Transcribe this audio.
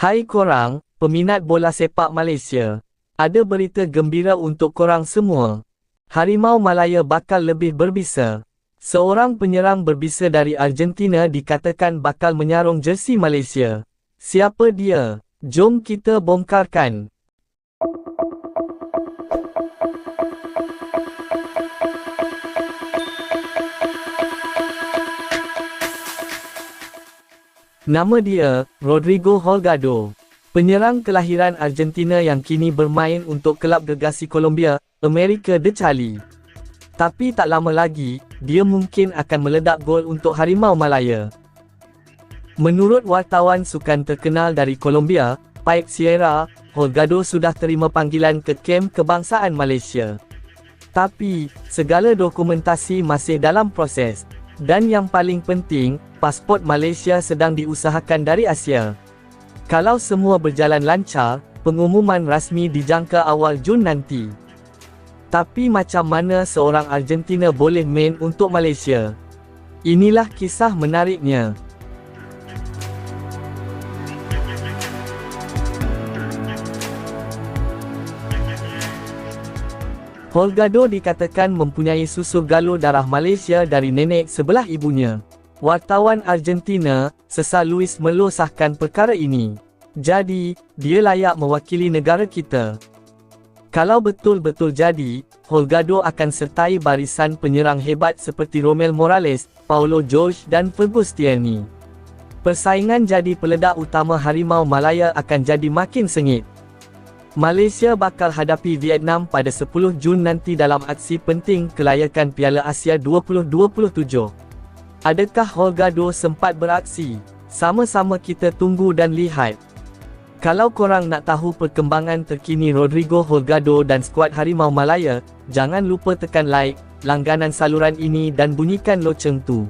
Hai korang, peminat bola sepak Malaysia. Ada berita gembira untuk korang semua. Harimau Malaya bakal lebih berbisa. Seorang penyerang berbisa dari Argentina dikatakan bakal menyarung jersey Malaysia. Siapa dia? Jom kita bongkarkan. Nama dia, Rodrigo Holgado. Penyerang kelahiran Argentina yang kini bermain untuk kelab gegasi Colombia, Amerika de Cali. Tapi tak lama lagi, dia mungkin akan meledak gol untuk Harimau Malaya. Menurut wartawan sukan terkenal dari Colombia, Pike Sierra, Holgado sudah terima panggilan ke kem kebangsaan Malaysia. Tapi, segala dokumentasi masih dalam proses. Dan yang paling penting, pasport Malaysia sedang diusahakan dari Asia. Kalau semua berjalan lancar, pengumuman rasmi dijangka awal Jun nanti. Tapi macam mana seorang Argentina boleh main untuk Malaysia? Inilah kisah menariknya. Holgado dikatakan mempunyai susu galur darah Malaysia dari nenek sebelah ibunya. Wartawan Argentina, Cesar Luis melosahkan perkara ini. Jadi, dia layak mewakili negara kita. Kalau betul-betul jadi, Holgado akan sertai barisan penyerang hebat seperti Romel Morales, Paulo Jorge dan Fergus Tierney. Persaingan jadi peledak utama Harimau Malaya akan jadi makin sengit. Malaysia bakal hadapi Vietnam pada 10 Jun nanti dalam aksi penting kelayakan Piala Asia 2027. Adakah Holgado sempat beraksi? Sama-sama kita tunggu dan lihat. Kalau korang nak tahu perkembangan terkini Rodrigo Holgado dan skuad Harimau Malaya, jangan lupa tekan like, langganan saluran ini dan bunyikan loceng tu.